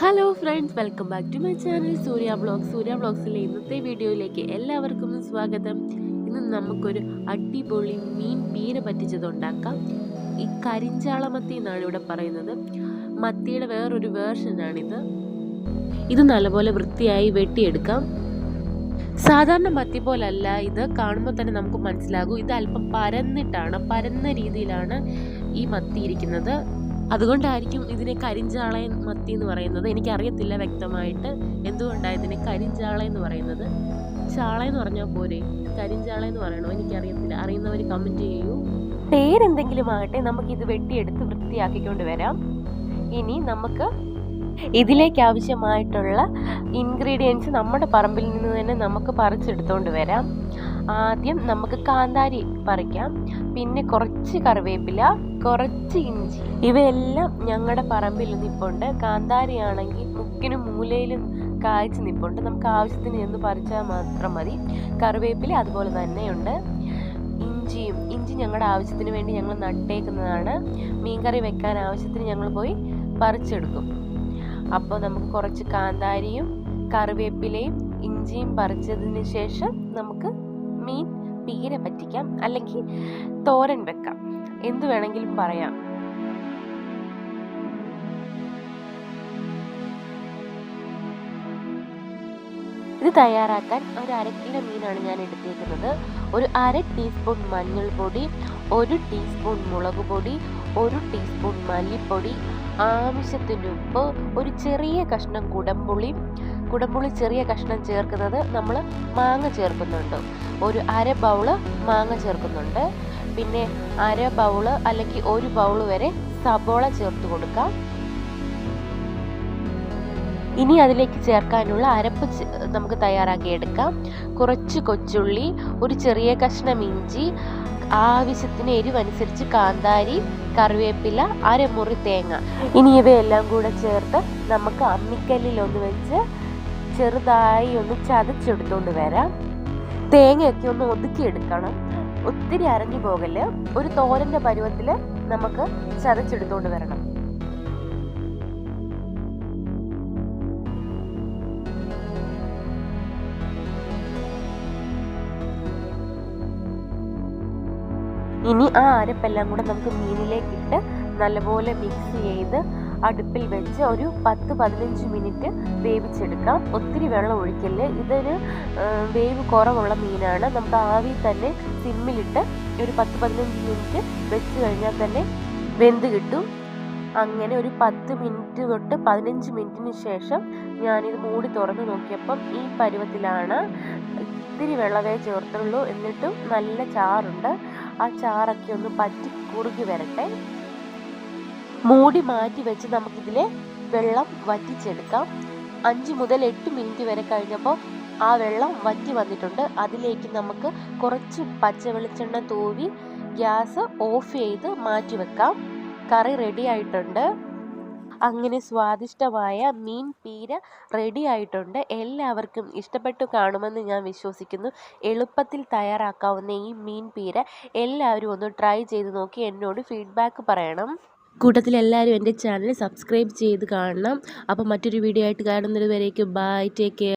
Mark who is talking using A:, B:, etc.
A: Hello friends welcome back to my channel Surya blog Surya ബ്ലോഗ്സിലെ ഇന്നത്തെ വീഡിയോയിലേക്ക് എല്ലാവർക്കും സ്വാഗതം. ഇന്ന് നമുക്കൊരു അടിപൊളി മീൻ പീര പറ്റിച്ചത് ഉണ്ടാക്കാം. ഈ കരിഞ്ചാളമത്തി എന്നാണ് ഇവിടെ പറയുന്നത്. മത്തിയുടെ വേറൊരു വേർഷനാണിത് ഇത് നല്ലപോലെ വൃത്തിയായി വെട്ടിയെടുക്കാം. സാധാരണ മത്തി പോലല്ല ഇത്. കാണുമ്പോൾ തന്നെ നമുക്ക് മനസ്സിലാകും. ഇത് അല്പം പരന്നിട്ടാണ് പരന്ന രീതിയിലാണ് ഈ മത്തി ഇരിക്കുന്നത്. അതുകൊണ്ടായിരിക്കും ഇതിനെ കരിഞ്ചാളയൻ മത്തി എന്ന് പറയുന്നത്. എനിക്കറിയത്തില്ല വ്യക്തമായിട്ട് എന്തുകൊണ്ടാണ് ഇതിനെ കരിഞ്ചാള എന്ന് പറയുന്നത്. ചാള എന്ന് പറഞ്ഞാൽ പോരെ? കരിഞ്ചാള എന്ന് പറയണോ? എനിക്കറിയത്തില്ല. അറിയുന്നവർ കമന്റ് ചെയ്യൂ. പേരെന്തെങ്കിലും ആകട്ടെ നമുക്ക് ഇത് വെട്ടിയെടുത്ത് വൃത്തിയാക്കിക്കൊണ്ട് വരാം. ഇനി നമുക്ക് ഇതിലേക്ക് ആവശ്യമായിട്ടുള്ള ഇൻഗ്രീഡിയൻസ് നമ്മുടെ പറമ്പിൽ നിന്ന് തന്നെ നമുക്ക് പറിച്ചെടുത്തുകൊണ്ട് വരാം. ആദ്യം നമുക്ക് കാന്താരി പറിക്കാം. പിന്നെ കുറച്ച് കറിവേപ്പില കുറച്ച് ഇഞ്ചി. ഇവയെല്ലാം ഞങ്ങളുടെ പറമ്പിൽ നിൽപ്പുണ്ട് കാന്താരി ആണെങ്കിൽ മുക്കിനും മൂലയിലും കായ്ച്ച് നിൽപ്പുണ്ട് നമുക്ക് ആവശ്യത്തിന് എന്ന് പറിച്ചാൽ മാത്രം മതി. കറിവേപ്പില അതുപോലെ തന്നെയുണ്ട്. ഇഞ്ചിയും ഇഞ്ചി ഞങ്ങളുടെ ആവശ്യത്തിന് വേണ്ടി ഞങ്ങൾ നട്ടേക്കുന്നതാണ്. മീൻകറി വെക്കാൻ ആവശ്യത്തിന് ഞങ്ങൾ പോയി പറിച്ചെടുക്കും. അപ്പോൾ നമുക്ക് കുറച്ച് കാന്താരിയും കറിവേപ്പിലയും ഇഞ്ചിയും പറിച്ചതിന് ശേഷം നമുക്ക് മീൻ പീര പറ്റിക്കാം അല്ലെങ്കിൽ തോരൻ വെക്കാം. എന്ത് വേണമെങ്കിലും പറയാം. ഇത് തയ്യാറാക്കാൻ ഒരു അര കിലോ മീനാണ് ഞാൻ എടുത്തേക്കുന്നത്. ഒരു അര ടീസ്പൂൺ മഞ്ഞൾപ്പൊടി ഒരു ടീസ്പൂൺ മുളക് പൊടി ഒരു ടീസ്പൂൺ മല്ലിപ്പൊടി ആവശ്യത്തിന് ഉപ്പ് ഒരു ചെറിയ കഷ്ണം കുടംപുളി. കുടംപുളി ചെറിയ കഷ്ണം ചേർക്കുന്നത് നമ്മൾ മാങ്ങ ചേർക്കുന്നുണ്ട്. ഒരു അര ബൗൾ മാങ്ങ ചേർക്കുന്നുണ്ട്. പിന്നെ അര ബൗൾ അല്ലെങ്കിൽ ഒരു ബൗൾ വരെ സബോള ചേർത്ത് കൊടുക്കാം. ഇനി അതിലേക്ക് ചേർക്കാനുള്ള അരപ്പ് നമുക്ക് തയ്യാറാക്കി എടുക്കാം കുറച്ച് കൊച്ചുള്ളി ഒരു ചെറിയ കഷ്ണം ഇഞ്ചി ആവശ്യത്തിന് എരിവനുസരിച്ച് കാന്താരി കറിവേപ്പില അരമുറി തേങ്ങ. ഇനി ഇവയെല്ലാം കൂടെ ചേർത്ത് നമുക്ക് അമ്മിക്കല്ലിൽ ഒന്ന് വെച്ച് ചെറുതായി ഒന്ന് ചതച്ചെടുത്തുകൊണ്ട് വരാം. തേങ്ങയൊക്കെ ഒന്ന് ഒതുക്കിയെടുക്കണം ഒത്തിരി അരഞ്ഞു പോകൽ ഒരു തോരന്റെ പരുവത്തിൽ നമുക്ക് ചതച്ചെടുത്തുകൊണ്ട് വരണം. ഇനി ആ അരപ്പെല്ലാം കൂടെ നമുക്ക് മീനിലേക്കിട്ട് നല്ലപോലെ മിക്സ് ചെയ്ത് അടുപ്പിൽ വെച്ച് ഒരു പത്ത് പതിനഞ്ച് മിനിറ്റ് വേവിച്ചെടുക്കാം. ഒത്തിരി വെള്ളം ഒഴിക്കൽ ഇതൊരു വേവ് കുറവുള്ള മീനാണ്. നമുക്ക് ആവി തന്നെ സിമ്മിലിട്ട് ഒരു പത്ത് പതിനഞ്ച് മിനിറ്റ് വെച്ച് കഴിഞ്ഞാൽ തന്നെ വെന്ത് കിട്ടും. അങ്ങനെ ഒരു പത്ത് മിനിറ്റ് തൊട്ട് പതിനഞ്ച് മിനിറ്റിന് ശേഷം ഞാനിത് മൂടി തുറന്ന് നോക്കിയപ്പം ഈ പരുവത്തിലാണ് ഇത്തിരി വെള്ളമേ ചേർത്തുള്ളൂ. എന്നിട്ടും നല്ല ചാറുണ്ട്. ആ ചാറൊക്കെ ഒന്ന് പറ്റി കുറുകി വരട്ടെ. മൂടി മാറ്റി വെച്ച് നമുക്കിതിലെ വെള്ളം വറ്റിച്ചെടുക്കാം. അഞ്ച് മുതൽ എട്ട് മിനിറ്റ് വരെ കഴിഞ്ഞപ്പോൾ ആ വെള്ളം വറ്റി വന്നിട്ടുണ്ട്. അതിലേക്ക് നമുക്ക് കുറച്ച് പച്ച വെളിച്ചെണ്ണ തൂവി ഗ്യാസ് ഓഫ് ചെയ്ത് മാറ്റി വെക്കാം. കറി റെഡി ആയിട്ടുണ്ട്. അങ്ങനെ സ്വാദിഷ്ടമായ മീൻ പീര റെഡി ആയിട്ടുണ്ട്. എല്ലാവർക്കും ഇഷ്ടപ്പെട്ടു കാണുമെന്ന് ഞാൻ വിശ്വസിക്കുന്നു. എളുപ്പത്തിൽ തയ്യാറാക്കാവുന്ന ഈ മീൻ പീര എല്ലാവരും ഒന്ന് ട്രൈ ചെയ്ത് നോക്കി എന്നോട് ഫീഡ്ബാക്ക് പറയണം. കൂട്ടത്തിൽ എല്ലാവരും എന്റെ ചാനൽ സബ്സ്ക്രൈബ് ചെയ്ത് കാണണം. അപ്പോൾ മറ്റൊരു വീഡിയോ ആയിട്ട് കാണുന്നത് വരേക്കും ബൈ ടേക്ക് കെയർ